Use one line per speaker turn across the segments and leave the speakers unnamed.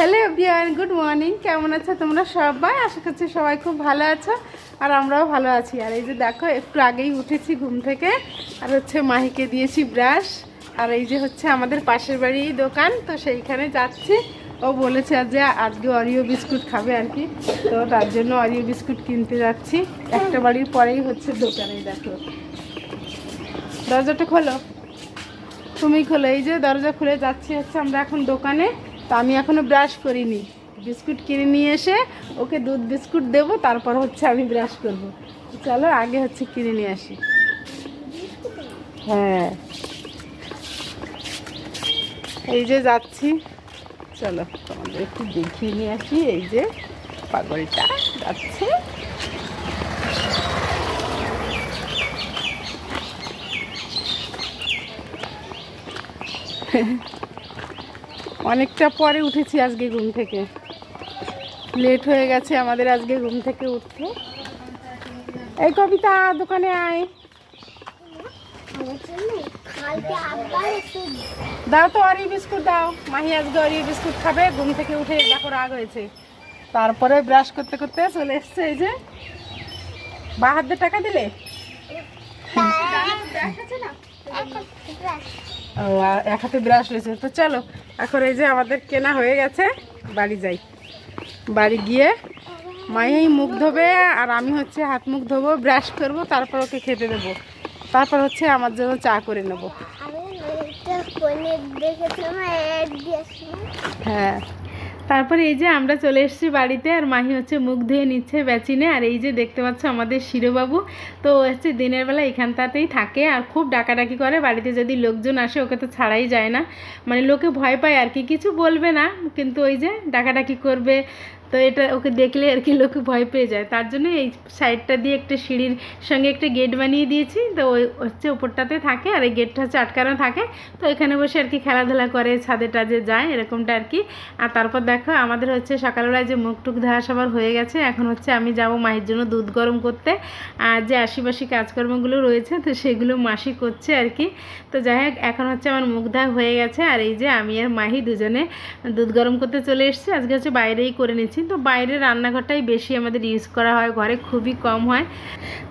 Hello everyone, good morning. কেমন আছো তোমরা সবাই? আশা করছি সবাই খুব ভালো আছো আর আমরাও ভালো আছি। আর এই যে দেখো, একটু আগেই উঠেছি ঘুম থেকে। আর হচ্ছে মাহিকে দিয়েছি ব্রাশ। আর এই যে হচ্ছে আমাদের পাশের বাড়ির দোকান, তো সেইখানে যাচ্ছি। ও বলেছে যে আজকে অরিও বিস্কুট খাবে আর কি। তো তার জন্য অরিও বিস্কুট কিনতে যাচ্ছি। একটা বাড়ির পরেই হচ্ছে দোকানে, দেখো। দরজাটা খোলো। তুমি খোলো। এই যে দরজা খুলে যাচ্ছি হচ্ছে আমরা এখন দোকানে। তো আমি এখনও ব্রাশ করিনি। বিস্কুট কিনে নিয়ে এসে ওকে দুধ বিস্কুট দেবো, তারপর হচ্ছে আমি ব্রাশ করব। চলো, আগে হচ্ছে কিনে নিয়ে আসি। হ্যাঁ। এই যে যাচ্ছি। চলো, তোমাদের একটু দেখিয়ে নিয়ে আসি। এই যে পাগলটা যাচ্ছে। অনেকটা পরে উঠেছি আজকে ঘুম থেকে। লেট হয়ে গেছে আমাদের আজকে ঘুম থেকে উঠতে। এই কবিতা দোকানে আয়। দাও তো অরি বিস্কুট দাও। মাহি আজকে অরি বিস্কুট খাবে ঘুম থেকে উঠে দেখো রাগ হয়েছে। তারপরে ব্রাশ করতে করতে চলে এসছে এই যে বা হাত টাকা দিলে। ও এক হাতে ব্রাশ রয়েছে তো চলো এখন এই যে আমাদের কেনা হয়ে গেছে বাড়ি যাই। বাড়ি গিয়ে মাই মুখ ধোবে আর আমি হচ্ছে হাত মুখ ধোবো ব্রাশ করব তারপর ওকে খেতে দেবো। তারপর হচ্ছে আমার জন্য চা করে নেব। হ্যাঁ। তারপরে এই যে আমরা চলে এসেছি বাড়িতে, আর মাহি হচ্ছে মুখ ধুয়ে নিচ্ছে বেচিনে, আর এই যে দেখতে পাচ্ছ আমাদের শিরোবাবু। তো হচ্ছে দিনের বেলা এখানটাতেই থাকে, আর খুব ডাকাডাকি করে, বাড়িতে যদি লোকজন আসে ওকে তো ছাড়াই যায় না। মানে লোকে ভয় পায় আর কি, কিছু বলবে না, কিন্তু ওই যে ডাকাডাকি করবে তো এটা ওকে দেখলে আর কি লোকে ভয় পেয়ে যায়। তার জন্য এই সাইডটা দিয়ে একটা সিঁড়ির সঙ্গে একটা গেট বানিয়ে দিয়েছি। তো ওই হচ্ছে উপরটাতে থাকে আর এই গেটটা হচ্ছে আটকানো থাকে। তো এখানে বসে আর কি খেলাধুলা করে, ছাদে টাদে যায়, এরকমটা আর কি। আর তারপর দেখো, আমাদের হচ্ছে সকালবেলায় যে মুখ টুক ধোয়া সবার হয়ে গেছে, এখন হচ্ছে আমি যাব মায়ের জন্য দুধ গরম করতে। আর যে আশিপাশি কাজকর্মগুলো রয়েছে, তো সেগুলো মাসি করছে আর কি। তো যাই হোক, এখন হচ্ছে আমার মুখ হয়ে গেছে। আর এই যে আমি আর মাহি দুজনে দুধ গরম করতে চলে এসেছি। আজকে হচ্ছে বাইরেই করে নিচ্ছি তো বাইরে রান্নাঘরটাই বেশি আমাদের ইউজ করা হয় ঘরে খুবই কম হয়।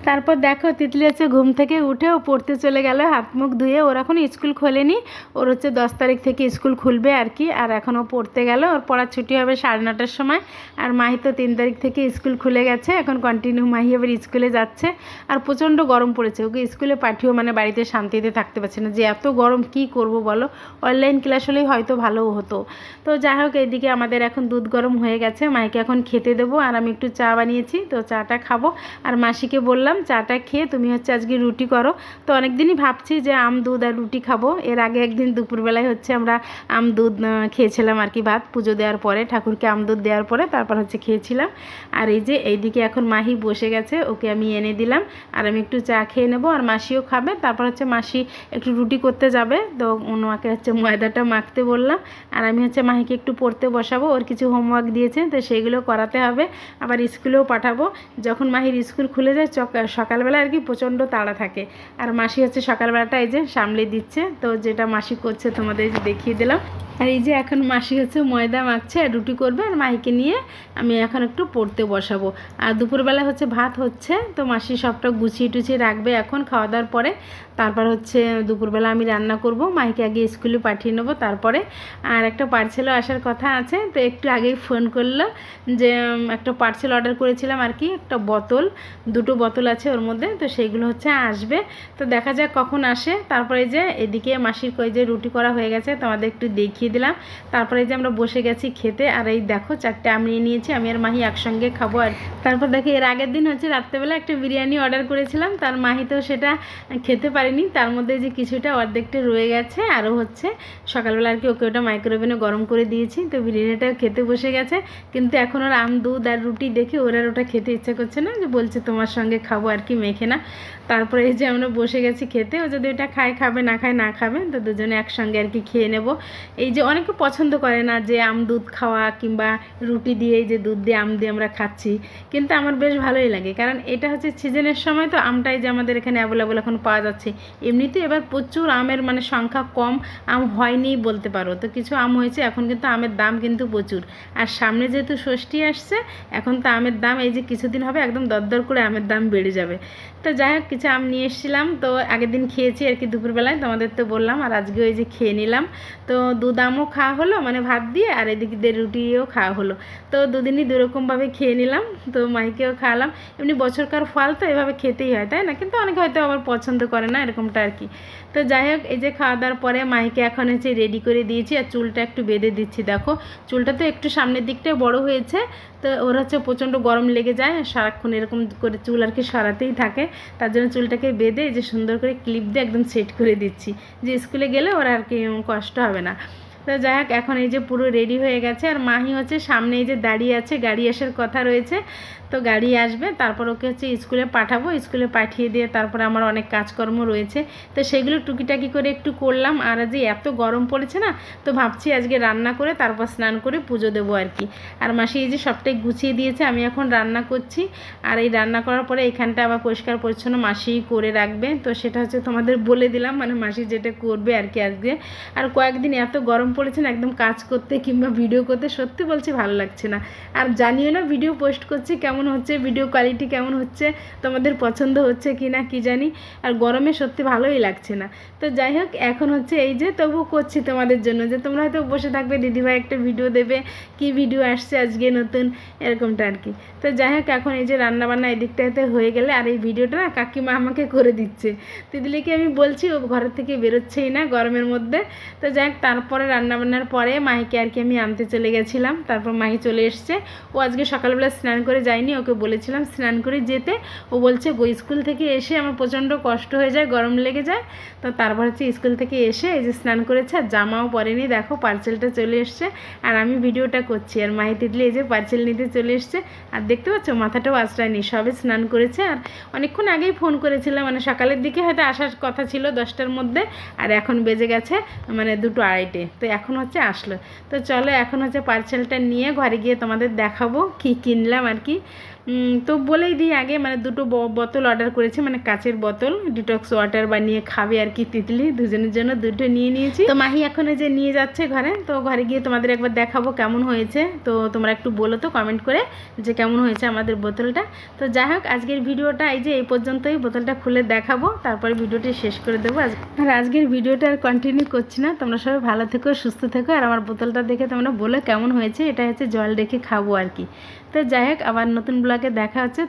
তারপর দেখো, তিতলি হচ্ছে ঘুম থেকে উঠে ও পড়তে চলে গেল। হাত মুখ ধুয়ে ওর এখন স্কুল খোলেনি। ওর হচ্ছে দশ তারিখ থেকে স্কুল খুলবে আর কি। আর এখন ও পড়তে গেল। ওর পড়ার ছুটি হবে সাড়ে নটার সময়। আর মাহি তো তিন তারিখ থেকে স্কুল খুলে গেছে। এখন কন্টিনিউ মাহি আবার স্কুলে যাচ্ছে। আর প্রচণ্ড গরম পড়েছে। ওকে স্কুলে পাঠিয়েও মানে বাড়িতে শান্তিতে থাকতে পারছে না। যে এত গরম কি করব বলো? অনলাইন ক্লাস হলেই হয়তো ভালোও হতো। তো যাই হোক, এইদিকে আমাদের এখন দুধ গরম হয়ে গেছে। মাইকে এখন খেতে দেবো। আর আমি একটু চা বানিয়েছি। তো চাটা খাব। আর মাসিকে বললাম চাটা খেয়ে তুমি হচ্ছে আজকে রুটি করো। তো অনেক দিনই ভাবছি যে আম, দুধ আর রুটি খাব। এর আগে একদিন দুপুরবেলায় হচ্ছে আমরা আম, দুধ খেয়েছিলাম আর কি ভাত। পুজো দেওয়ার পরে, ঠাকুরকে আম, দুধ দেওয়ার পরে তারপর হচ্ছে খেয়েছিলাম। আর এই যে এইদিকে এখন মাহি বসে গেছে, ওকে আমি এনে দিলাম। আর আমি একটু চা খেয়ে নেব, আর মাসিও খাবে। তারপর হচ্ছে মাসি একটু রুটি করতে যাবে। তো ওনাকে হচ্ছে ময়দাটা মাখতে বললাম। আর আমি হচ্ছে মাহিকে একটু পড়তে বসাবো। ওর কিছু হোমওয়ার্ক দিয়েছে, তো সেগুলো করাতে হবে। আবার স্কুলেও পাঠাবো। যখন মাহির স্কুল খুলে যায়, চক- সকালবেলা আর কি প্রচণ্ড তাড়া থাকে। আর মাসি হচ্ছে সকালবেলাটা এই যে সামলে দিচ্ছে। তো যেটা মাসি করছে তোমাদের দেখিয়ে দিলাম। আর এই যে এখন মাসি হচ্ছে ময়দা মাখছে, আর রুটি করবে, আর মাইকে নিয়ে আমি এখন একটু পড়তে বসাবো। আর দুপুরবেলা হচ্ছে ভাত হচ্ছে, তো মাসি সবটা গুছিয়ে টুছিয়ে রাখবে এখন খাওয়া দাওয়ার পরে। তারপর হচ্ছে দুপুরবেলা আমি রান্না করব মাইকে আগে স্কুলে পাঠিয়ে নেব তারপরে। আর একটা পার্সেলও আসার কথা আছে, তো একটু আগেই ফোন করল যে একটা পার্সেল অর্ডার করেছিলাম আর কি, একটা বোতল, দুটো বোতল আছে ওর মধ্যে, তো সেইগুলো হচ্ছে আসবে। তো দেখা যাক কখন আসে। তারপরে যে এদিকে মাসির কই যে রুটি করা হয়ে গেছে তোমাদের একটু দেখিয়ে দিলাম। তারপরে যে আমরা বসে গেছি খেতে, আর এই দেখো চারটে আমি নিয়ে নিয়েছি, আমি আর মাহি একসঙ্গে খাব। আর তারপর দেখো, এর আগের দিন হচ্ছে রাত্রেবেলা একটা বিরিয়ানি অর্ডার করেছিলাম, তার মাহি তো সেটা খেতে পারিনি, তার মধ্যে যে কিছুটা অর্ধেকটা রয়ে গেছে, আরও হচ্ছে সকালবেলা আর কি ওকে ওটা মাইক্রোওভেনে গরম করে দিয়েছি, তো বিরিয়ানিটাও খেতে বসে গেছে। কিন্তু এখন ওর আম, দুধ আর রুটি দেখে ওর আর ওটা খেতে ইচ্ছা করছে না, যে বলছে তোমার সঙ্গে খাব আর কি, মেখে না তারপরে এই যে আমরা বসে গেছি খেতে, ও যদি ওটা খায়, খাবে, না খায়, না খাবে, তো দুজনে একসঙ্গে আর কি খেয়ে নেব। এই যে অনেকে পছন্দ করে না যে আম দুধ খাওয়া কিংবা রুটি দিয়ে যে দুধ দিয়ে আম দিয়ে আমরা খাচ্ছি। কিন্তু আমার বেশ ভালোই লাগে। কারণ এটা হচ্ছে সিজনের সময় তো আমটাই যে আমাদের এখানে অ্যাভেলেবল এখন পাওয়া যাচ্ছে। এমনিতে এবার প্রচুর আমের মানে সংখ্যা কম। আম হয়নি বলতে পারো। তো কিছু আম হয়েছে, এখন কিন্তু আমের দাম কিন্তু প্রচুর। আর সামনে যেহেতু ষষ্ঠী আসছে, এখন তো আমের দাম এই যে কিছুদিন হবে একদম দরদর করে আমের দাম বেড়ে যাবে। তো যাই হোক, কিছু আম নিয়ে এসেছিলাম। তো আগের দিন খেয়েছি আর কি দুপুরবেলায়। তোমাদের তো বললাম, আর আজকে ওই যে খেয়ে নিলাম। তো দুধ আমও খাওয়া হলো মানে ভাত দিয়ে, আর এদিক দিয়ে রুটিও খাওয়া হলো। তো দুদিনই দুরকমভাবে খেয়ে নিলাম, তো মাইকেও খাওয়ালাম। এমনি বছরকার ফল তো এভাবে খেতেই হয়, তাই না? কিন্তু অনেকে হয়তো আবার পছন্দ করে না এরকমটা আর কি। তো যাই হোক, এই যে খাওয়া দাওয়ার পরে মাইকে এখন হচ্ছে রেডি করে দিয়েছি, আর চুলটা একটু বেঁধে দিচ্ছি, দেখো। চুলটা তো একটু সামনের দিকটাই বড় হয়েছে, তো ওর হচ্ছে প্রচণ্ড গরম লেগে যায় সারাক্ষণ এরকম করে চুল আর কি সরাতেই থাকে। তার জন্য চুলটাকে বেঁধে যে সুন্দর করে ক্লিপ দিয়ে একদম সেট করে দিচ্ছি। যে স্কুলে গেলে ওর আর কি কষ্ট হবে না। তো যাই হোক এখন এই যে পুরো রেডি হয়ে গেছে। আর মাহি হচ্ছে সামনে এই যে দাঁড়িয়ে আছে, গাড়ি আসার কথা রয়েছে। তো গাড়ি আসবে, তারপর ওকে হচ্ছে স্কুলে পাঠাবো, স্কুলে পাঠিয়ে দিয়ে তারপরে আমার অনেক কাজকর্ম রয়েছে। তো সেগুলো টুকিটাকি করে একটু করলাম, আর যে এত গরম পড়েছে না, তো ভাবছি আজকে রান্না করে তারপর স্নান করে পুজো দেবো আর কি। আর মাসি এই যে সবটাই গুছিয়ে দিয়েছে, আমি এখন রান্না করছি। আর এই রান্না করার পরে এখানটা আবার পরিষ্কার পরিচ্ছন্ন মাসি করে রাখবে। তো সেটা হচ্ছে তোমাদের বলে দিলাম মানে মাসি যেটা করবে আর কি আজকে। আর কয়েকদিন এত গরম পড়েছে না, একদম কাজ করতে কিংবা ভিডিও করতে, সত্যি বলছি ভালো লাগছে না। আর জানিও না, ভিডিও পোস্ট করছি কেমন হচ্ছে ভিডিও কোয়ালিটি কেমন হচ্ছে, তোমাদের পছন্দ হচ্ছে কি না কী জানি, আর গরমে সত্যি ভালোই লাগছে না। তো যাই হোক, এখন হচ্ছে এই যে তবু করছি তোমাদের জন্য যে, তোমরা হয়তো বসে থাকবে, দিদিভাই একটা ভিডিও দেবে, কি ভিডিও আসছে আজকে নতুন, এরকমটা আর কি। তো যাই হোক, এখন এই যে রান্নাবান্না এদিকটাতে হয়ে গেলে, আর এই ভিডিওটা না কাকিমা আমাকে করে দিচ্ছে। তিতলিকে আমি বলছি, ও ঘরের থেকে বেরোচ্ছেই না গরমের মধ্যে। তো যাই হোক, তারপরে রান্নাবান্নার পরে মাহিকে আর কি আমি আনতে চলে গেছিলাম। তারপর মাহি চলে এসছে। ও আজকে সকালবেলা স্নান করে যায়নি। ওকে বলেছিলাম স্নান করে যেতে। ও বলছে, গো, স্কুল থেকে এসে আমার প্রচণ্ড কষ্ট হয়ে যায়, গরম লেগে যায়। তো তারপর হচ্ছে স্কুল থেকে এসে এই যে স্নান করেছে, আর জামাও পরেনি। দেখো, পার্সেলটা চলে এসছে, আর আমি ভিডিওটা করছি, আর মাহি তিতলি এই যে পার্সেল নিতে চলে এসছে। আর দেখতে পাচ্ছ, মাথাটাও আশ্রয়নি, সবে স্নান করেছে। আর অনেকক্ষণ আগেই ফোন করেছিলাম মানে সকালের দিকে হয়তো আসার কথা ছিল দশটার মধ্যে, আর এখন বেজে গেছে মানে দুটো আড়াইটে, তো এখন হচ্ছে আসলো। তো চলো, এখন হচ্ছে পার্সেলটা নিয়ে ঘরে গিয়ে তোমাদের দেখাবো, কি কিনলাম আর কি। তো বলেই দিই আগে মানে দুটো বোতল অর্ডার করেছি মানে কাচের বোতল ডিটক্স ওয়াটার বানিয়ে খাবে আর কি তিতলি, দুজনের জন্য দুটো নিয়ে নিয়েছি। তো মাহি এখন যে নিয়ে যাচ্ছে ঘরে, তো ঘরে গিয়ে তোমাদের একবার দেখাবো কেমন হয়েছে। তো তোমরা একটু বলো তো কমেন্ট করে যে কেমন হয়েছে আমাদের বোতলটা। তো যাই হোক, আজকের ভিডিওটা এই যে এই পর্যন্তই, বোতলটা খুলে দেখাবো, তারপরে ভিডিওটি শেষ করে দেবো। আর আজকের ভিডিওটা আর কন্টিনিউ করছি না, তোমরা সবাই ভালো থেকো, সুস্থ থেকো, আর আমার বোতলটা দেখে তোমরা বলো কেমন হয়েছে এটা হচ্ছে জল রেখে খাব আর কি। তো যাই হোক আবার নতুন ব্লগে দেখা হচ্ছে।